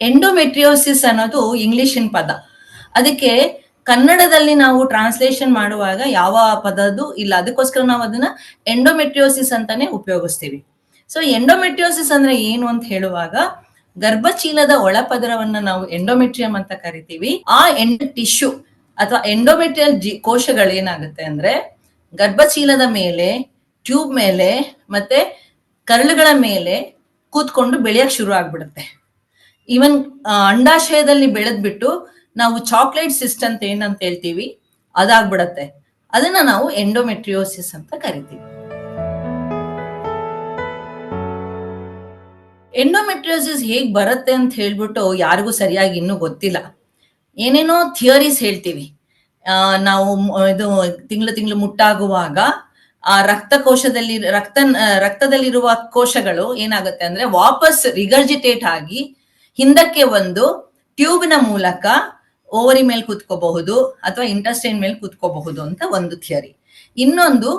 Endometriosis ಅನ್ನೋದು ಇಂಗ್ಲಿಷಿನ ಪದ. ಅದಕ್ಕೆ ಕನ್ನಡದಲ್ಲಿ ನಾವು ಟ್ರಾನ್ಸ್ಲೇಷನ್ ಮಾಡುವಾಗ ಯಾವ ಪದದ್ದು ಇಲ್ಲ. ಅದಕ್ಕೋಸ್ಕರ ನಾವು ಅದನ್ನ ಎಂಡೋಮೆಟ್ರಿಯೋಸಿಸ್ ಅಂತಾನೆ ಉಪಯೋಗಿಸ್ತೀವಿ. ಸೊ ಎಂಡೋಮೆಟ್ರಿಯೋಸಿಸ್ ಅಂದ್ರೆ ಏನು ಅಂತ ಹೇಳುವಾಗ ಗರ್ಭಚೀಲದ ಒಳಪದರವನ್ನ ನಾವು ಎಂಡೋಮೆಟ್ರಿಯಂ ಅಂತ ಕರಿತೀವಿ. ಆ ಎಂಡ ಟಿಶ್ಯೂ ಅಥವಾ ಎಂಡೋಮೆಟ್ರಿಯಲ್ ಜಿ ಕೋಶಗಳು ಏನಾಗುತ್ತೆ ಅಂದ್ರೆ ಗರ್ಭಚೀಲದ ಮೇಲೆ ಟ್ಯೂಬ್ ಮೇಲೆ ಮತ್ತೆ ಕರಳುಗಳ ಮೇಲೆ ಕೂತ್ಕೊಂಡು ಬೆಳೆಯಕ್ ಶುರು ಆಗ್ಬಿಡುತ್ತೆ. ಈವನ್ ಅಂಡಾಶಯದಲ್ಲಿ ಬೆಳೆದ್ಬಿಟ್ಟು ನಾವು ಚಾಕ್ಲೇಟ್ ಸಿಸ್ಟ್ ಅಂತ ಏನಂತ ಹೇಳ್ತೀವಿ, ಅದಾಗ್ಬಿಡತ್ತೆ. ಅದನ್ನ ನಾವು ಎಂಡೋಮೆಟ್ರಿಯೋಸಿಸ್ ಅಂತ ಕರಿತೀವಿ. ಎಂಡೋಮೆಟ್ರಿಯೋಸಿಸ್ ಹೇಗ್ ಬರುತ್ತೆ ಅಂತ ಹೇಳ್ಬಿಟ್ಟು ಯಾರಿಗೂ ಸರಿಯಾಗಿ ಇನ್ನೂ ಗೊತ್ತಿಲ್ಲ. ಏನೇನೋ ಥಿಯರೀಸ್ ಹೇಳ್ತೀವಿ. ನಾವು ಇದು ತಿಂಗಳು ತಿಂಗಳು ಮುಟ್ಟಾಗುವಾಗ, ಆ ರಕ್ತ ಕೋಶದಲ್ಲಿ ರಕ್ತ ರಕ್ತದಲ್ಲಿರುವ ಕೋಶಗಳು ಏನಾಗುತ್ತೆ ಅಂದ್ರೆ ವಾಪಸ್ ರಿಗರ್ಜಿಟೇಟ್ ಆಗಿ ಹಿಂದಕ್ಕೆ ಒಂದು ಟ್ಯೂಬ್ನ ಮೂಲಕ ಓವರಿ ಮೇಲೆ ಕೂತ್ಕೋಬಹುದು ಅಥವಾ ಇಂಟರ್ಸ್ಟೈನ್ ಮೇಲೆ ಕೂತ್ಕೋಬಹುದು ಅಂತ ಒಂದು ಥಿಯರಿ ಇನ್ನೊಂದು,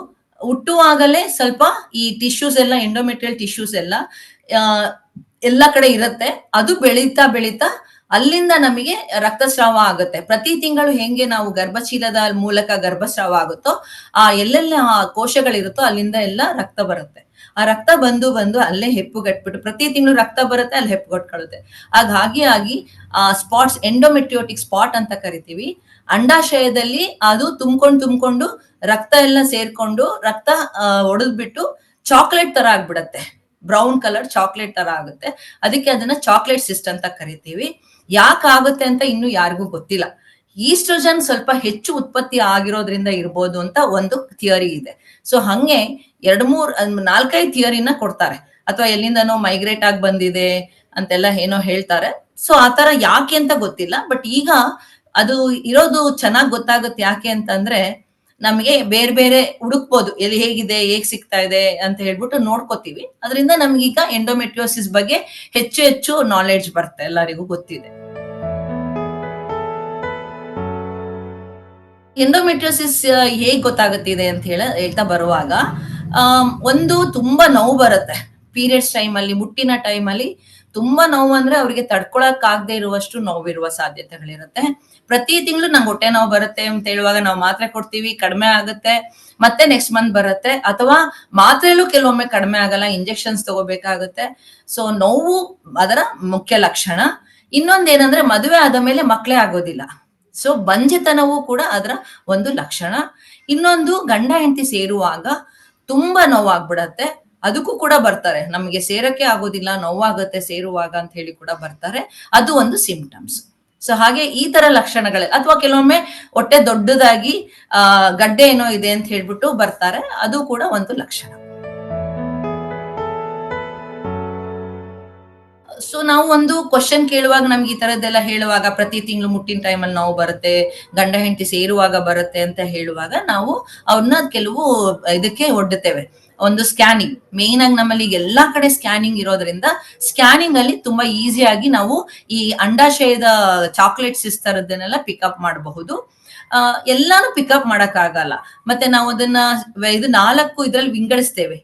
ಹುಟ್ಟುವಾಗಲೇ ಸ್ವಲ್ಪ ಈ ಟಿಶ್ಯೂಸ್ ಎಲ್ಲ ಎಂಡೋಮೆಟ್ರಿಯಲ್ ಟಿಶ್ಯೂಸ್ ಎಲ್ಲ ಎಲ್ಲ ಕಡೆ ಇರುತ್ತೆ. ಅದು ಬೆಳೀತಾ ಬೆಳೀತಾ ಅಲ್ಲಿಂದ ನಮಗೆ ರಕ್ತಸ್ರಾವ ಆಗುತ್ತೆ. ಪ್ರತಿ ತಿಂಗಳು ಹೆಂಗೆ ನಾವು ಗರ್ಭಚೀಲದ ಮೂಲಕ ಗರ್ಭಸ್ರಾವ ಆಗುತ್ತೋ, ಆ ಎಲ್ಲೆಲ್ಲ ಕೋಶಗಳಿರುತ್ತೋ ಅಲ್ಲಿಂದ ಎಲ್ಲ ರಕ್ತ ಬರುತ್ತೆ. ಆ ರಕ್ತ ಬಂದು ಬಂದು ಅಲ್ಲೇ ಹೆಪ್ಪುಗಟ್ಬಿಟ್ಟು ಪ್ರತಿ ತಿಂಗಳು ರಕ್ತ ಬರುತ್ತೆ, ಅಲ್ಲಿ ಹೆಪ್ಪುಗಟ್ಕೊಳ್ಳುತ್ತೆ ಹಾಗಾಗಿ ಹಾಗೆ ಆಗಿ, ಆ ಸ್ಪಾಟ್ಸ್, ಎಂಡೋಮೆಟ್ರಿಯೋಟಿಕ್ ಸ್ಪಾಟ್ ಅಂತ ಕರಿತೀವಿ. ಅಂಡಾಶಯದಲ್ಲಿ ಅದು ತುಂಬ್ಕೊಂಡು ತುಂಬ್ಕೊಂಡು ರಕ್ತ ಎಲ್ಲ ಸೇರ್ಕೊಂಡು ರಕ್ತ ಒಡೆದ್ಬಿಟ್ಟು ಚಾಕ್ಲೇಟ್ ತರ ಆಗ್ಬಿಡತ್ತೆ. ಬ್ರೌನ್ ಕಲರ್ ಚಾಕ್ಲೇಟ್ ತರ ಆಗುತ್ತೆ. ಅದಕ್ಕೆ ಅದನ್ನ ಚಾಕ್ಲೇಟ್ ಸಿಸ್ಟ್ ಅಂತ ಕರಿತೀವಿ. ಯಾಕೆ ಆಗುತ್ತೆ ಅಂತ ಇನ್ನು ಯಾರಿಗೂ ಗೊತ್ತಿಲ್ಲ. ಈಸ್ಟ್ರೋಜನ್ ಸ್ವಲ್ಪ ಹೆಚ್ಚು ಉತ್ಪತ್ತಿ ಆಗಿರೋದ್ರಿಂದ ಇರ್ಬೋದು ಅಂತ ಒಂದು ಥಿಯರಿ ಇದೆ. ಸೊ, ಹಂಗೆ ಎರಡ್ ಮೂರ್ ನಾಲ್ಕೈದು ಥಿಯರಿನ ಕೊಡ್ತಾರೆ. ಅಥವಾ ಎಲ್ಲಿಂದನೋ ಮೈಗ್ರೇಟ್ ಆಗಿ ಬಂದಿದೆ ಅಂತೆಲ್ಲ ಏನೋ ಹೇಳ್ತಾರೆ. ಸೊ ಆತರ ಯಾಕೆ ಅಂತ ಗೊತ್ತಿಲ್ಲ. ಬಟ್ ಈಗ ಅದು ಇರೋದು ಚೆನ್ನಾಗ್ ಗೊತ್ತಾಗುತ್ತೆ ಯಾಕೆ ಅಂತಂದ್ರೆ ನಮಗೆ ಬೇರೆ ಬೇರೆ ಹುಡುಕ್ಬೋದು. ಎಲ್ಲಿ ಹೇಗಿದೆ, ಹೇಗ್ ಸಿಗ್ತಾ ಇದೆ ಅಂತ ಹೇಳ್ಬಿಟ್ಟು ನೋಡ್ಕೋತೀವಿ. ಅದರಿಂದ ನಮ್ಗೀಗ ಎಂಡೋಮೆಟ್ರಿಯೋಸಿಸ್ ಬಗ್ಗೆ ಹೆಚ್ಚು ಹೆಚ್ಚು ನಾಲೆಡ್ಜ್ ಬರುತ್ತೆ ಎಲ್ಲರಿಗೂ ಗೊತ್ತಿದೆ. ಎಂಡೋಮೆಟ್ರಿಯೋಸಿಸ್ ಹೇಗ್ ಗೊತ್ತಾಗುತ್ತಿದೆ ಅಂತ ಹೇಳ, ಹೇಳ್ತಾ ಬರುವಾಗ ಒಂದು ತುಂಬಾ ನೋವು ಬರುತ್ತೆ. ಪೀರಿಯಡ್ಸ್ ಟೈಮ್ ಅಲ್ಲಿ, ಮುಟ್ಟಿನ ಟೈಮ್ ಅಲ್ಲಿ ತುಂಬಾ ನೋವು ಅಂದ್ರೆ ಅವ್ರಿಗೆ ತಡ್ಕೊಳಕ್ ಆಗದೆ ಇರುವಷ್ಟು ನೋವಿರುವ ಸಾಧ್ಯತೆಗಳಿರುತ್ತೆ. ಪ್ರತಿ ತಿಂಗಳು ನಂಗೆ ಹೊಟ್ಟೆ ನೋವು ಬರುತ್ತೆ ಅಂತ ಹೇಳುವಾಗ ನಾವು ಮಾತ್ರೆ ಕೊಡ್ತೀವಿ, ಕಡಿಮೆ ಆಗುತ್ತೆ. ಮತ್ತೆ ನೆಕ್ಸ್ಟ್ ಮಂತ್ ಬರುತ್ತೆ. ಅಥವಾ ಮಾತ್ರೆಲೂ ಕೆಲವೊಮ್ಮೆ ಕಡಿಮೆ ಆಗಲ್ಲ ಇಂಜೆಕ್ಷನ್ಸ್ ತಗೋಬೇಕಾಗುತ್ತೆ. ಸೊ ನೋವು ಅದರ ಮುಖ್ಯ ಲಕ್ಷಣ. ಇನ್ನೊಂದೇನಂದ್ರೆ ಮದುವೆ ಆದ ಮೇಲೆ ಮಕ್ಕಳೇ ಆಗೋದಿಲ್ಲ. ಸೊ ಬಂಜೆತನವೂ ಕೂಡ ಅದರ ಒಂದು ಲಕ್ಷಣ. ಇನ್ನೊಂದು ಗಂಡ ಹೆಂಡತಿ ಸೇರುವಾಗ ತುಂಬಾ ನೋವಾಗ್ಬಿಡತ್ತೆ. ಅದಕ್ಕೂ ಕೂಡ ಬರ್ತಾರೆ. ನಮಗೆ ಸೇರಕ್ಕೆ ಆಗೋದಿಲ್ಲ, ನೋವಾಗುತ್ತೆ ಸೇರುವಾಗ ಅಂತ ಹೇಳಿ ಕೂಡ ಬರ್ತಾರೆ. ಅದು ಒಂದು ಸಿಂಪ್ಟಮ್ಸ್ ಸೊ ಹಾಗೆ ಈ ತರ ಲಕ್ಷಣಗಳೇ, ಅಥವಾ ಕೆಲವೊಮ್ಮೆ ಹೊಟ್ಟೆ ದೊಡ್ಡದಾಗಿ, ಆ, ಗಡ್ಡೆ ಏನೋ ಇದೆ ಅಂತ ಹೇಳ್ಬಿಟ್ಟು ಬರ್ತಾರೆ. ಅದು ಕೂಡ ಒಂದು ಲಕ್ಷಣ. ಸೊ ನಾವು ಒಂದು ಕ್ವಶನ್ ಕೇಳುವಾಗ ನಮ್ಗೆ ಈ ತರದ್ದೆಲ್ಲ ಹೇಳುವಾಗ ಪ್ರತಿ ತಿಂಗಳು ಮುಟ್ಟಿನ ಟೈಮಲ್ಲಿ ನಾವು ಬರುತ್ತೆ, ಗಂಡ ಹೆಂಡತಿ ಸೇರುವಾಗ ಬರುತ್ತೆ ಅಂತ ಹೇಳುವಾಗ ನಾವು ಅವ್ರನ್ನ ಕೆಲವು ಇದಕ್ಕೆ ಒಡ್ಡುತ್ತೇವೆ. ಒಂದು ಸ್ಕ್ಯಾನಿಂಗ್ ಮೇನ್ ಆಗಿ ನಮ್ಮಲ್ಲಿ ಎಲ್ಲಾ ಕಡೆ ಸ್ಕ್ಯಾನಿಂಗ್ ಇರೋದ್ರಿಂದ ಸ್ಕ್ಯಾನಿಂಗ್ ಅಲ್ಲಿ ತುಂಬಾ ಈಸಿಯಾಗಿ ನಾವು ಈ ಅಂಡಾಶಯದ ಚಾಕ್ಲೇಟ್ ಸಿಸ್ತರದನ್ನೆಲ್ಲ ಪಿಕಪ್ ಮಾಡಬಹುದು. ಎಲ್ಲಾನು ಪಿಕಪ್ ಮಾಡಕ್ ಆಗಲ್ಲ ಮತ್ತೆ ನಾವು ಅದನ್ನ, ಇದು ನಾಲ್ಕು ಇದ್ರಲ್ಲಿ ವಿಂಗಡಿಸ್ತೇವೆ.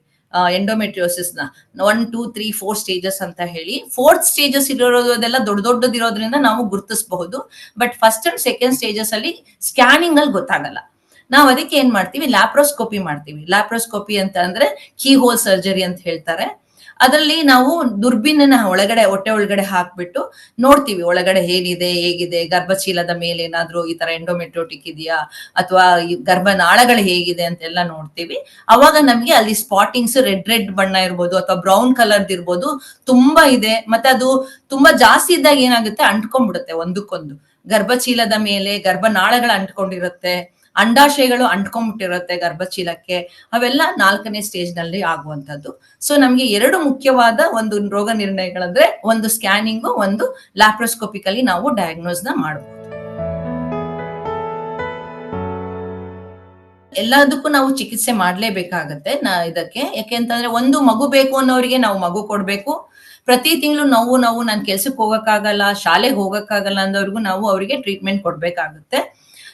ಎಂಡೋಮೆಟ್ರಿಯೋಸಿಸ್ನ. One two three four stages ಅಂತ ಹೇಳಿ. ಫೋರ್ತ್ ಸ್ಟೇಜಸ್ ಇರೋದೆಲ್ಲ ದೊಡ್ಡ ದೊಡ್ಡದಿರೋದ್ರಿಂದ ನಾವು ಗುರುತಿಸಬಹುದು. But first and second stages ಅಲ್ಲಿ ಸ್ಕ್ಯಾನಿಂಗ್ ಅಲ್ಲಿ ಗೊತ್ತಾಗಲ್ಲ. ನಾವು ಅದಕ್ಕೆ ಏನ್ ಮಾಡ್ತೀವಿ? ಲ್ಯಾಪ್ರೋಸ್ಕೋಪಿ ಮಾಡ್ತೀವಿ. ಲ್ಯಾಪ್ರೋಸ್ಕೋಪಿ ಅಂತ ಅಂದ್ರೆ ಕೀ ಹೋಲ್ ಸರ್ಜರಿ ಅಂತ ಹೇಳ್ತಾರೆ. ಅದರಲ್ಲಿ ನಾವು ದುರ್ಬಿನ್ನ ಒಳಗಡೆ, ಹೊಟ್ಟೆ ಒಳಗಡೆ ಹಾಕ್ಬಿಟ್ಟು ನೋಡ್ತೀವಿ, ಒಳಗಡೆ ಏನಿದೆ ಹೇಗಿದೆ ಗರ್ಭಚೀಲದ ಮೇಲೆ ಏನಾದ್ರೂ ಈ ತರ ಎಂಡೋಮೆಟ್ರೋಟಿಕ್ ಇದೆಯಾ, ಅಥವಾ ಗರ್ಭನಾಳಗಳು ಹೇಗಿದೆ ಅಂತೆಲ್ಲ ನೋಡ್ತೀವಿ. ಅವಾಗ ನಮ್ಗೆ ಅಲ್ಲಿ ಸ್ಪಾಟಿಂಗ್ಸ್ ರೆಡ್ ರೆಡ್ ಬಣ್ಣ ಇರ್ಬೋದು, ಅಥವಾ ಬ್ರೌನ್ ಕಲರ್ ಇರ್ಬೋದು ತುಂಬಾ ಇದೆ. ಮತ್ತೆ ಅದು ತುಂಬಾ ಜಾಸ್ತಿ ಇದ್ದಾಗ ಏನಾಗುತ್ತೆ? ಅಂಟ್ಕೊಂಡ್ಬಿಡುತ್ತೆ ಒಂದಕ್ಕೊಂದು. ಗರ್ಭಚೀಲದ ಮೇಲೆ ಗರ್ಭನಾಳಗಳು ಅಂಟ್ಕೊಂಡಿರುತ್ತೆ. ಅಂಡಾಶಯಗಳು ಅಂಟ್ಕೊಂಡ್ಬಿಟ್ಟಿರುತ್ತೆ ಗರ್ಭಚೀಲಕ್ಕೆ ಅವೆಲ್ಲ ನಾಲ್ಕನೇ ಸ್ಟೇಜ್ನಲ್ಲಿ ಆಗುವಂತದ್ದು ಸೊ ನಮ್ಗೆ ಎರಡು ಮುಖ್ಯವಾದ ಒಂದು ರೋಗ ನಿರ್ಣಯಗಳಂದ್ರೆ ಒಂದು ಸ್ಕ್ಯಾನಿಂಗ್ ಒಂದು ಲ್ಯಾಪ್ರೋಸ್ಕೋಪಿಕಲಿ ನಾವು ಡಯಾಗ್ನೋಸ್ನ ಮಾಡಬಹುದು ಎಲ್ಲದಕ್ಕೂ ನಾವು ಚಿಕಿತ್ಸೆ ಮಾಡ್ಲೇಬೇಕಾಗತ್ತೆ ನಾ ಇದಕ್ಕೆ. ಯಾಕೆಂತಂದ್ರೆ ಒಂದು ಮಗು ಬೇಕು ಅನ್ನೋರಿಗೆ ನಾವು ಮಗು ಕೊಡ್ಬೇಕು. ಪ್ರತಿ ತಿಂಗಳು ನೋವು, ನಾವು, ನಾನು ಕೆಲ್ಸಕ್ಕೆ ಹೋಗಕ್ಕಾಗಲ್ಲ, ಶಾಲೆಗೆ ಹೋಗಕ್ಕಾಗಲ್ಲ ಅಂದವ್ರಿಗೂ ನಾವು ಅವರಿಗೆ ಟ್ರೀಟ್ಮೆಂಟ್ ಕೊಡ್ಬೇಕಾಗುತ್ತೆ.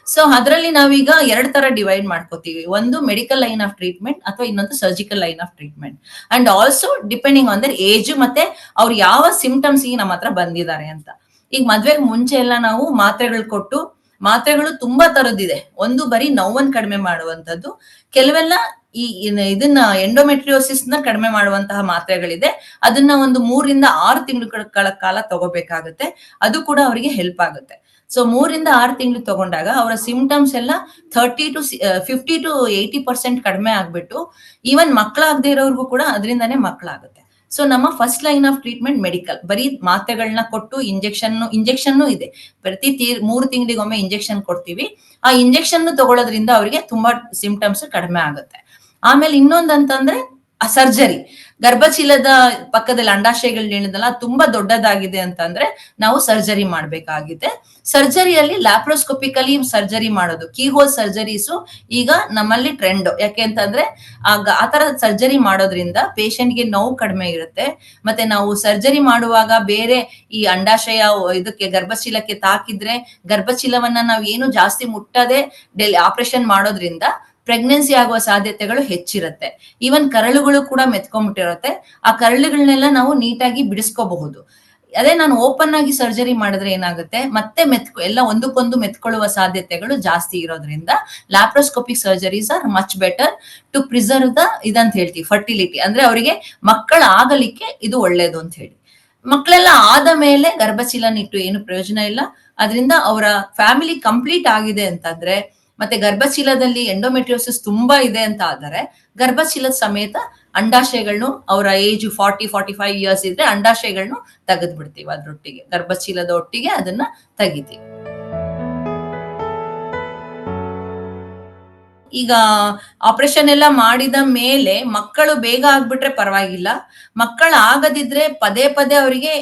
ಸೊ ಅದರಲ್ಲಿ ನಾವೀಗ ಎರಡ್ ತರ ಡಿವೈಡ್ ಮಾಡ್ಕೋತೀವಿ. ಒಂದು ಮೆಡಿಕಲ್ ಲೈನ್ ಆಫ್ ಟ್ರೀಟ್ಮೆಂಟ್ ಅಥವಾ ಇನ್ನೊಂದು surgical line of treatment and also depending on their age ಮತ್ತೆ ಅವ್ರು ಯಾವ ಸಿಂಪ್ಟಮ್ಸ್ ನಮ್ಮ ಹತ್ರ ಬಂದಿದ್ದಾರೆ ಅಂತ. ಈಗ ಮದ್ವೆಗೆ ಮುಂಚೆ ಎಲ್ಲ ನಾವು ಮಾತ್ರೆಗಳು ಕೊಟ್ಟು, ಮಾತ್ರೆಗಳು ತುಂಬಾ ತರದಿದೆ ಒಂದು ಬರೀ ನೋವನ್ ಕಡಿಮೆ ಮಾಡುವಂತದ್ದು ಕೆಲವೆಲ್ಲ ಈ ಇದನ್ನ ಎಂಡೋಮೆಟ್ರಿಯೋಸಿಸ್ನ ಕಡಿಮೆ ಮಾಡುವಂತಹ ಮಾತ್ರೆಗಳಿದೆ. ಅದನ್ನ ಒಂದು ಮೂರಿಂದ ಆರು ತಿಂಗಳ ಕಾಲ ತಗೋಬೇಕಾಗುತ್ತೆ. ಅದು ಕೂಡ ಅವರಿಗೆ ಹೆಲ್ಪ್ ಆಗುತ್ತೆ. ಸೊ ಮೂರಿಂದ ಆರು ತಿಂಗಳು ತಗೊಂಡಾಗ ಅವರ ಸಿಂಪ್ಟಮ್ಸ್ ಎಲ್ಲ thirty to fifty to eighty percent ಕಡಿಮೆ ಆಗ್ಬಿಟ್ಟು ಈವನ್ ಮಕ್ಕಳಾಗದೇ ಇರೋರ್ಗೂ ಕೂಡ ಅದರಿಂದಾನೇ ಮಕ್ಕಳಾಗುತ್ತೆ ಸೊ ನಮ್ಮ first line of treatment medical ಬರೀ ಮಾತ್ರೆಗಳನ್ನ ಕೊಟ್ಟು ಇಂಜೆಕ್ಷನ್ ಇಂಜೆಕ್ಷನ್ ಇದೆ. ಪ್ರತಿ ಮೂರು ತಿಂಗಳಿಗೊಮ್ಮೆ ಇಂಜೆಕ್ಷನ್ ಕೊಡ್ತೀವಿ. ಆ ಇಂಜೆಕ್ಷನ್ ತಗೊಳ್ಳೋದ್ರಿಂದ ಅವರಿಗೆ ತುಂಬಾ ಸಿಂಪ್ಟಮ್ಸ್ ಕಡಿಮೆ ಆಗುತ್ತೆ. ಆಮೇಲೆ ಇನ್ನೊಂದ್ ಅಂತಂದ್ರೆ ಸರ್ಜರಿ. ಗರ್ಭಚೀಲದ ಪಕ್ಕದಲ್ಲಿ ಅಂಡಾಶಯಗಳು ಹೇಳಿದಲ್ಲ ತುಂಬಾ ದೊಡ್ಡದಾಗಿದೆ ಅಂತಂದ್ರೆ ನಾವು ಸರ್ಜರಿ ಮಾಡ್ಬೇಕಾಗಿದೆ. ಸರ್ಜರಿಯಲ್ಲಿ ಲ್ಯಾಪ್ರೋಸ್ಕೋಪಿಕಲಿ ಸರ್ಜರಿ ಮಾಡೋದು. ಕೀಹೋಲ್ ಸರ್ಜರೀಸು ಈಗ ನಮ್ಮಲ್ಲಿ ಟ್ರೆಂಡ್. ಯಾಕೆ ಅಂತಂದ್ರೆ, ಆಗ ಆ ತರ ಸರ್ಜರಿ ಮಾಡೋದ್ರಿಂದ ಗೆ ನೋವು ಕಡಿಮೆ ಇರುತ್ತೆ. ಮತ್ತೆ ನಾವು ಸರ್ಜರಿ ಮಾಡುವಾಗ ಬೇರೆ ಈ ಅಂಡಾಶಯ ಇದಕ್ಕೆ ಗರ್ಭಚೀಲಕ್ಕೆ ತಾಕಿದ್ರೆ ಗರ್ಭಚೀಲವನ್ನ ನಾವು ಏನು ಜಾಸ್ತಿ ಮುಟ್ಟದೆ ಡೆಲಿ ಆಪರೇಷನ್ ಮಾಡೋದ್ರಿಂದ ಪ್ರೆಗ್ನೆನ್ಸಿ ಆಗುವ ಸಾಧ್ಯತೆಗಳು ಹೆಚ್ಚಿರುತ್ತೆ. ಈವನ್ ಕರಳುಗಳು ಕೂಡ ಮೆತ್ಕೊಂಡ್ಬಿಟ್ಟಿರುತ್ತೆ. ಆ ಕರಳುಗಳನ್ನೆಲ್ಲ ನಾವು ನೀಟಾಗಿ ಬಿಡಿಸ್ಕೋಬಹುದು. ಅದೇ ನಾನು ಓಪನ್ ಆಗಿ ಸರ್ಜರಿ ಮಾಡಿದ್ರೆ ಏನಾಗುತ್ತೆ? ಮತ್ತೆ ಮೆತ್ಕೊ, ಎಲ್ಲ ಒಂದಕ್ಕೊಂದು ಮೆತ್ಕೊಳ್ಳುವ ಸಾಧ್ಯತೆಗಳು ಜಾಸ್ತಿ ಇರೋದ್ರಿಂದ laparoscopic surgeries are much better to preserve the ಇದಂತ ಹೇಳ್ತೀವಿ ಫರ್ಟಿಲಿಟಿ ಅಂದ್ರೆ ಅವರಿಗೆ ಮಕ್ಕಳ ಆಗಲಿಕ್ಕೆ ಇದು ಒಳ್ಳೇದು ಅಂತ ಹೇಳಿ. ಮಕ್ಕಳೆಲ್ಲ ಆದ ಮೇಲೆ ಗರ್ಭಚೀಲನಿಟ್ಟು ಏನು ಪ್ರಯೋಜನ ಇಲ್ಲ. ಅದರಿಂದ ಅವರ ಫ್ಯಾಮಿಲಿ ಕಂಪ್ಲೀಟ್ ಆಗಿದೆ ಅಂತಂದ್ರೆ ಮತ್ತೆ ಗರ್ಭಶೀಲದಲ್ಲಿ ಎಂಡೋಮೆಟ್ರಿಯೋಸಿಸ್ ತುಂಬಾ ಇದೆ ಅಂತ ಆದರೆ ಗರ್ಭಶೀಲದ ಸಮೇತ ಅಂಡಾಶಯಗಳನ್ನು ಅವರ age forty forty five years ಇದ್ರೆ ಅಂಡಾಶಯಗಳನ್ನು ತೆಗೆದು ಬಿಡ್ತೀವಿ ಅದ್ರೊಟ್ಟಿಗೆ, ಗರ್ಭಶೀಲದ ಒಟ್ಟಿಗೆ ಅದನ್ನ ತೆಗಿತೀವಿ. ಈಗ ಆಪರೇಷನ್ ಎಲ್ಲ ಮಾಡಿದ ಮೇಲೆ ಮಕ್ಕಳು ಬೇಗ ಆಗ್ಬಿಟ್ರೆ ಪರವಾಗಿಲ್ಲ. ಮಕ್ಕಳು ಆಗದಿದ್ರೆ ಪದೇ ಪದೇ ಅವರಿಗೆ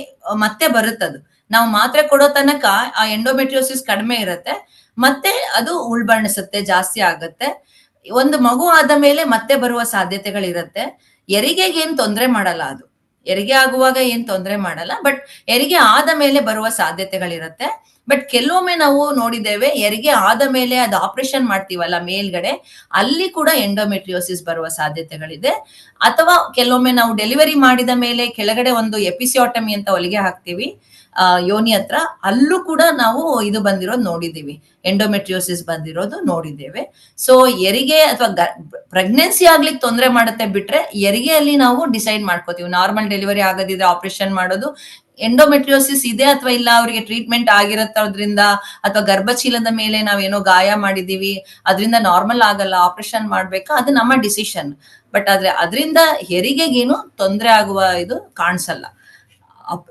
ಮತ್ತೆ ಬರುತ್ತದು. ನಾವು ಮಾತ್ರೆ ಕೊಡೋ ತನಕ ಆ ಎಂಡೋಮೆಟ್ರಿಯೋಸಿಸ್ ಕಡಿಮೆ ಇರುತ್ತೆ. ಮತ್ತೆ ಅದು ಉಳ್ಬಣಿಸುತ್ತೆ, ಜಾಸ್ತಿ ಆಗುತ್ತೆ. ಒಂದು ಮಗು ಆದ ಮೇಲೆ ಮತ್ತೆ ಬರುವ ಸಾಧ್ಯತೆಗಳಿರುತ್ತೆ. ಹೆರಿಗೆಗೆ ಏನ್ ತೊಂದರೆ ಮಾಡಲ್ಲ ಅದು. ಹೆರಿಗೆ ಆಗುವಾಗ ಏನ್ ತೊಂದರೆ ಮಾಡಲ್ಲ, ಬಟ್ ಹೆರಿಗೆ ಆದ ಮೇಲೆ ಬರುವ ಸಾಧ್ಯತೆಗಳಿರುತ್ತೆ. ಬಟ್ ಕೆಲವೊಮ್ಮೆ ನಾವು ನೋಡಿದ್ದೇವೆ, ಹೆರಿಗೆ ಆದ ಮೇಲೆ ಅದು ಆಪರೇಷನ್ ಮಾಡ್ತೀವಲ್ಲ ಮೇಲ್ಗಡೆ, ಅಲ್ಲಿ ಕೂಡ ಎಂಡೋಮೆಟ್ರಿಯೋಸಿಸ್ ಬರುವ ಸಾಧ್ಯತೆಗಳಿದೆ. ಅಥವಾ ಕೆಲವೊಮ್ಮೆ ನಾವು ಡೆಲಿವರಿ ಮಾಡಿದ ಮೇಲೆ ಕೆಳಗಡೆ ಒಂದು ಎಪಿಸಿಯೋಟಮಿ ಅಂತ ಹೊಲಿಗೆ ಹಾಕ್ತೀವಿ ಯೋನಿ ಹತ್ರ, ಅಲ್ಲೂ ಕೂಡ ನಾವು ಇದು ಬಂದಿರೋದು ನೋಡಿದ್ದೀವಿ. ಎಂಡೋಮೆಟ್ರಿಯೋಸಿಸ್ ಬಂದಿರೋದು ನೋಡಿದ್ದೇವೆ. ಸೊ ಎರಿಗೆ ಅಥವಾ ಪ್ರೆಗ್ನೆನ್ಸಿ ಆಗ್ಲಿಕ್ಕೆ ತೊಂದರೆ ಮಾಡುತ್ತೆ ಬಿಟ್ರೆ, ಹೆರಿಗೆಯಲ್ಲಿ ನಾವು ಡಿಸೈಡ್ ಮಾಡ್ಕೋತೀವಿ. ನಾರ್ಮಲ್ ಡೆಲಿವರಿ ಆಗದಿದ್ರೆ ಆಪರೇಷನ್ ಮಾಡೋದು ಎಂಡೋಮೆಟ್ರಿಯೋಸಿಸ್ ಇದೆ ಅಥವಾ ಇಲ್ಲ? ಅವರಿಗೆ ಟ್ರೀಟ್ಮೆಂಟ್ ಆಗಿರತ್ತೋದ್ರಿಂದ ಅಥವಾ ಗರ್ಭಚೀಲದ ಮೇಲೆ ನಾವೇನೋ ಗಾಯ ಮಾಡಿದೀವಿ ಅದರಿಂದ ನಾರ್ಮಲ್ ಆಗಲ್ಲ ಆಪರೇಷನ್ ಮಾಡ್ಬೇಕಾ? ಅದು ನಮ್ಮ ಡಿಸಿಷನ್ ಬಟ್ ಆದ್ರೆ ಅದರಿಂದ ಹೆರಿಗೆಗೇನು ತೊಂದರೆ ಆಗುವ ಇದು ಕಾಣಿಸಲ್ಲ.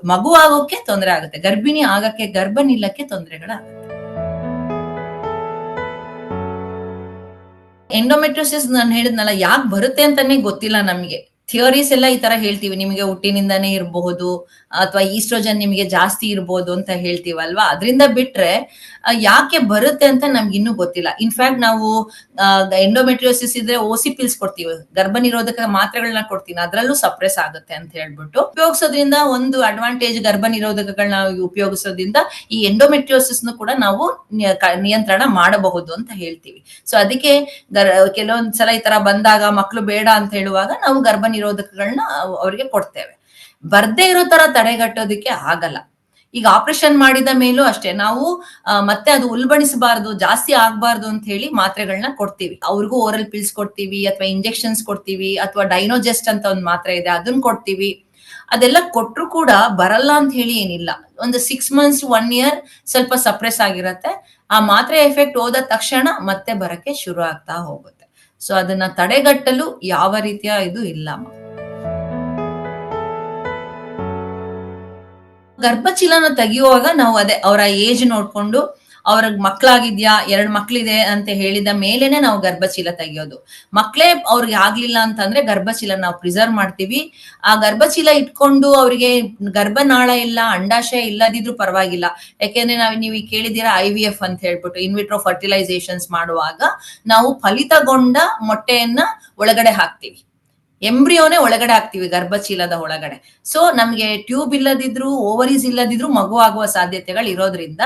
ಮಗು ಆಗೋಕೆ ತೊಂದರೆ ಆಗುತ್ತೆ. ಗರ್ಭಿಣಿ ಆಗಕ್ಕೆ ಗರ್ಭ ನಿಲ್ಲಕ್ಕೆ ತೊಂದರೆಗಳಾಗುತ್ತೆ. ಎಂಡೋಮೆಟ್ರೋಸಿಸ್ ನಾನು ಹೇಳಿದ್ನಲ್ಲ, ಯಾಕೆ ಬರುತ್ತೆ ಅಂತಾನೆ ಗೊತ್ತಿಲ್ಲ ನಮಗೆ. ಥಿಯರೀಸ್ ಎಲ್ಲ ಈ ತರ ಹೇಳ್ತೀವಿ. ನಿಮಗೆ ಹುಟ್ಟಿನಿಂದಾನೇ ಇರಬಹುದು, ಅಥವಾ ಈಸ್ಟ್ರೋಜನ್ ನಿಮಗೆ ಜಾಸ್ತಿ ಇರಬಹುದು ಅಂತ ಹೇಳ್ತೀವಲ್ವಾ? ಅದರಿಂದ ಬಿಟ್ರೆ ಯಾಕೆ ಬರುತ್ತೆ ಅಂತ ನಮ್ಗೆ ಇನ್ನೂ ಗೊತ್ತಿಲ್ಲ. ಇನ್ಫ್ಯಾಕ್ಟ್ ನಾವು ಎಂಡೋಮೆಟ್ರಿಯೋಸಿಸ್ ಇದ್ರೆ ಓಸಿ ಪಿಲ್ಸ್ ಕೊಡ್ತೀವಿ. ಗರ್ಭ ನಿರೋಧಕ ಮಾತ್ರೆಗಳನ್ನ ಕೊಡ್ತೀನಿ ಅದರಲ್ಲೂ ಸಪ್ರೆಸ್ ಆಗುತ್ತೆ ಅಂತ ಹೇಳ್ಬಿಟ್ಟು. ಉಪಯೋಗಿಸೋದ್ರಿಂದ ಒಂದು ಅಡ್ವಾಂಟೇಜ್ ಗರ್ಭ ನಿರೋಧಕಗಳನ್ನ ಉಪಯೋಗಿಸೋದ್ರಿಂದ ಈ ಎಂಡೋಮೆಟ್ರಿಯೋಸಿಸ್ ಕೂಡ ನಾವು ನಿಯಂತ್ರಣ ಮಾಡಬಹುದು ಅಂತ ಹೇಳ್ತೀವಿ. ಸೊ ಅದಕ್ಕೆ ಗರ್ ಕೆಲವೊಂದ್ ಸಲ ಈ ತರ ಬಂದಾಗ ಮಕ್ಕಳು ಬೇಡ ಅಂತ ಹೇಳುವಾಗ ನಾವು ಗರ್ಭ ನಿರೋಧಕಗಳನ್ನ ಅವ್- ಅವ್ರಿಗೆ ಕೊಡ್ತೇವೆ. ಬರ್ದೇ ಇರೋ ತರ ತಡೆಗಟ್ಟೋದಕ್ಕೆ ಆಗಲ್ಲ. ಈಗ ಆಪರೇಷನ್ ಮಾಡಿದ ಮೇಲೂ ಅಷ್ಟೇ, ನಾವು ಮತ್ತೆ ಅದು ಉಲ್ಬಣಿಸಬಾರ್ದು, ಜಾಸ್ತಿ ಆಗ್ಬಾರ್ದು ಅಂತ ಹೇಳಿ ಮಾತ್ರೆಗಳನ್ನ ಕೊಡ್ತೀವಿ. ಅವ್ರಿಗೂ ಓರಲ್ ಪಿಲ್ಸ್ ಕೊಡ್ತೀವಿ, ಅಥವಾ ಇಂಜೆಕ್ಷನ್ಸ್ ಕೊಡ್ತೀವಿ, ಅಥವಾ ಡೈನೋಜೆಸ್ಟ್ ಅಂತ ಒಂದು ಮಾತ್ರೆ ಇದೆ ಅದನ್ನ ಕೊಡ್ತೀವಿ. ಅದೆಲ್ಲ ಕೊಟ್ಟರು ಕೂಡ ಬರಲ್ಲ ಅಂತ ಹೇಳಿ ಏನಿಲ್ಲ. ಒಂದು ಸಿಕ್ಸ್ ಮಂತ್ಸ್ ಒನ್ ಇಯರ್ ಸ್ವಲ್ಪ ಸಪ್ರೆಸ್ ಆಗಿರತ್ತೆ. ಆ ಮಾತ್ರೆ ಎಫೆಕ್ಟ್ ಹೋದ ತಕ್ಷಣ ಮತ್ತೆ ಬರಕ್ಕೆ ಶುರು ಆಗ್ತಾ ಹೋಗುತ್ತೆ. ಸೊ ಅದನ್ನ ತಡೆಗಟ್ಟಲು ಯಾವ ರೀತಿಯ ಇದು ಇಲ್ಲ. ಗರ್ಭಚೀಲನ ತೆಗೆಯುವಾಗ ನಾವು ಅದೇ ಅವರ ಏಜ್ ನೋಡ್ಕೊಂಡು ಅವ್ರಿಗೆ ಮಕ್ಳಾಗಿದ್ಯಾ, ಎರಡ್ ಮಕ್ಳಿದೆ ಅಂತ ಹೇಳಿದ ಮೇಲೆನೆ ನಾವು ಗರ್ಭಚೀಲ ತೆಗಿಯೋದು. ಮಕ್ಳೇ ಅವ್ರಿಗೆ ಆಗ್ಲಿಲ್ಲ ಅಂತಂದ್ರೆ ಗರ್ಭಚೀಲ ನಾವು ಪ್ರಿಸರ್ವ್ ಮಾಡ್ತೀವಿ. ಆ ಗರ್ಭಚೀಲ ಇಟ್ಕೊಂಡು ಅವರಿಗೆ ಗರ್ಭನಾಳ ಇಲ್ಲ, ಅಂಡಾಶಯ ಇಲ್ಲದಿದ್ರು ಪರವಾಗಿಲ್ಲ. ಯಾಕೆಂದ್ರೆ ನಾವು ನೀವು ಈಗ ಕೇಳಿದ್ದೀರಾ ಐ ವಿ ಎಫ್ ಅಂತ ಹೇಳ್ಬಿಟ್ಟು ಇನ್ವಿಟ್ರೋ ಫರ್ಟಿಲೈಸೇಷನ್ಸ್ ಮಾಡುವಾಗ ನಾವು ಫಲಿತಗೊಂಡ ಮೊಟ್ಟೆಯನ್ನ ಒಳಗಡೆ ಹಾಕ್ತೀವಿ. ಎಂಬ್ರಿಯೋನೇ ಒಳಗಡೆ ಹಾಕ್ತಿವಿ ಗರ್ಭಚೀಲದ ಒಳಗಡೆ. ಸೊ ನಮ್ಗೆ ಟ್ಯೂಬ್ ಇಲ್ಲದಿದ್ರು ಓವರೀಸ್ ಇಲ್ಲದಿದ್ರು ಮಗು ಆಗುವ ಸಾಧ್ಯತೆಗಳು ಇರೋದ್ರಿಂದ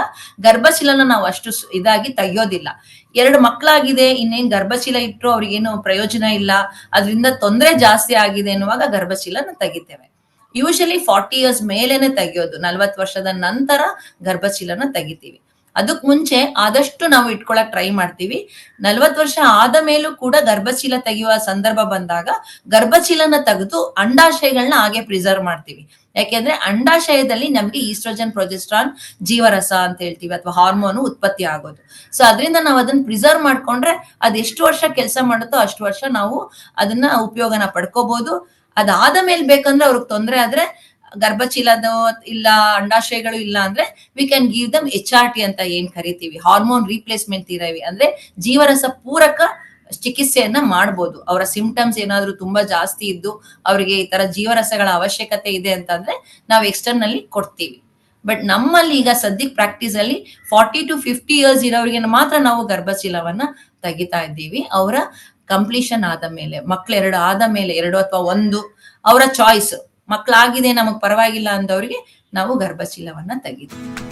ಗರ್ಭಚೀಲನ ನಾವು ಅಷ್ಟು ಇದಾಗಿ ತೆಗಿಯೋದಿಲ್ಲ. ಎರಡು ಮಕ್ಕಳಾಗಿದೆ ಇನ್ನೇನ್ ಗರ್ಭಚೀಲ ಇಟ್ಟರು ಅವ್ರಿಗೇನು ಪ್ರಯೋಜನ ಇಲ್ಲ, ಅದರಿಂದ ತೊಂದರೆ ಜಾಸ್ತಿ ಆಗಿದೆ ಎನ್ನುವಾಗ ಗರ್ಭಚೀಲನ ತೆಗಿತೇವೆ. ಯೂಶಲಿ ಫಾರ್ಟಿ ಇಯರ್ಸ್ ಮೇಲೇನೆ ತೆಗಿಯೋದು, ನಲ್ವತ್ತು ವರ್ಷದ ನಂತರ ಗರ್ಭಚೀಲನ ತೆಗಿತೀವಿ. ಅದಕ್ ಮುಂಚೆ ಆದಷ್ಟು ನಾವು ಇಟ್ಕೊಳಕ್ ಟ್ರೈ ಮಾಡ್ತೀವಿ. ನಲ್ವತ್ ವರ್ಷ ಆದ ಮೇಲೂ ಕೂಡ ಗರ್ಭಚೀಲ ತೆಗೆಯುವ ಸಂದರ್ಭ ಬಂದಾಗ ಗರ್ಭಚೀಲನ ತೆಗೆದು ಅಂಡಾಶಯಗಳನ್ನ ಹಾಗೆ ಪ್ರಿಸರ್ವ್ ಮಾಡ್ತೀವಿ. ಯಾಕೆಂದ್ರೆ ಅಂಡಾಶಯದಲ್ಲಿ ನಮ್ಗೆ ಈಸ್ಟ್ರೋಜನ್ ಪ್ರೊಜೆಸ್ಟ್ರಾನ್ ಜೀವರಸ ಅಂತ ಹೇಳ್ತೀವಿ ಅಥವಾ ಹಾರ್ಮೋನು ಉತ್ಪತ್ತಿ ಆಗೋದು. ಸೊ ಅದರಿಂದ ನಾವು ಅದನ್ನ ಪ್ರಿಸರ್ವ್ ಮಾಡ್ಕೊಂಡ್ರೆ ಅದ್ ಎಷ್ಟು ವರ್ಷ ಕೆಲಸ ಮಾಡುತ್ತೋ ಅಷ್ಟು ವರ್ಷ ನಾವು ಅದನ್ನ ಉಪಯೋಗನ ಪಡ್ಕೋಬಹುದು ಅದಾದ ಮೇಲೆ ಬೇಕಂದ್ರೆ ಅವ್ರಿಗೆ ತೊಂದರೆ ಆದ್ರೆ ಗರ್ಭಚೀಲದ ಇಲ್ಲ, ಅಂಡಾಶಯಗಳು ಇಲ್ಲ ಅಂದ್ರೆ we can give them H R T ಅಂತ ಏನ್ ಕರಿತೀವಿ ಹಾರ್ಮೋನ್ ರೀಪ್ಲೇಸ್ಮೆಂಟ್ ಥಿರವಿ ಅಂದ್ರೆ ಜೀವರಸ ಪೂರಕ ಚಿಕಿತ್ಸೆಯನ್ನ ಮಾಡ್ಬೋದು. ಅವರ ಸಿಂಪ್ಟಮ್ಸ್ ಏನಾದ್ರೂ ತುಂಬಾ ಜಾಸ್ತಿ ಇದ್ದು ಅವರಿಗೆ ಈ ತರ ಜೀವರಸಗಳ ಅವಶ್ಯಕತೆ ಇದೆ ಅಂತಂದ್ರೆ ನಾವು ಎಕ್ಸ್ಟರ್ನಲ್ಲಿ ಕೊಡ್ತೀವಿ. ಬಟ್ ನಮ್ಮಲ್ಲಿ ಈಗ ಸದ್ಯಕ್ಕೆ ಪ್ರಾಕ್ಟೀಸ್ ಅಲ್ಲಿ ಫಾರ್ಟಿ ಟು ಫಿಫ್ಟಿ ಇಯರ್ಸ್ ಇರೋರಿಗೆ ಮಾತ್ರ ನಾವು ಗರ್ಭಶೀಲವನ್ನ ತೆಗಿತಾ ಇದ್ದೀವಿ. ಅವರ ಕಂಪ್ಲೀಷನ್ ಆದ ಮೇಲೆ, ಮಕ್ಳು ಎರಡು ಆದ ಮೇಲೆ, ಎರಡು ಅಥವಾ ಒಂದು, ಅವರ ಚಾಯ್ಸ್ ಮಕ್ಳಾಗಿದೆ ನಮಗ್ ಪರವಾಗಿಲ್ಲ ಅಂದವರಿಗೆ ನಾವು ಗರ್ಭಶೀಲವನ್ನ ತೆಗಿತೀವಿ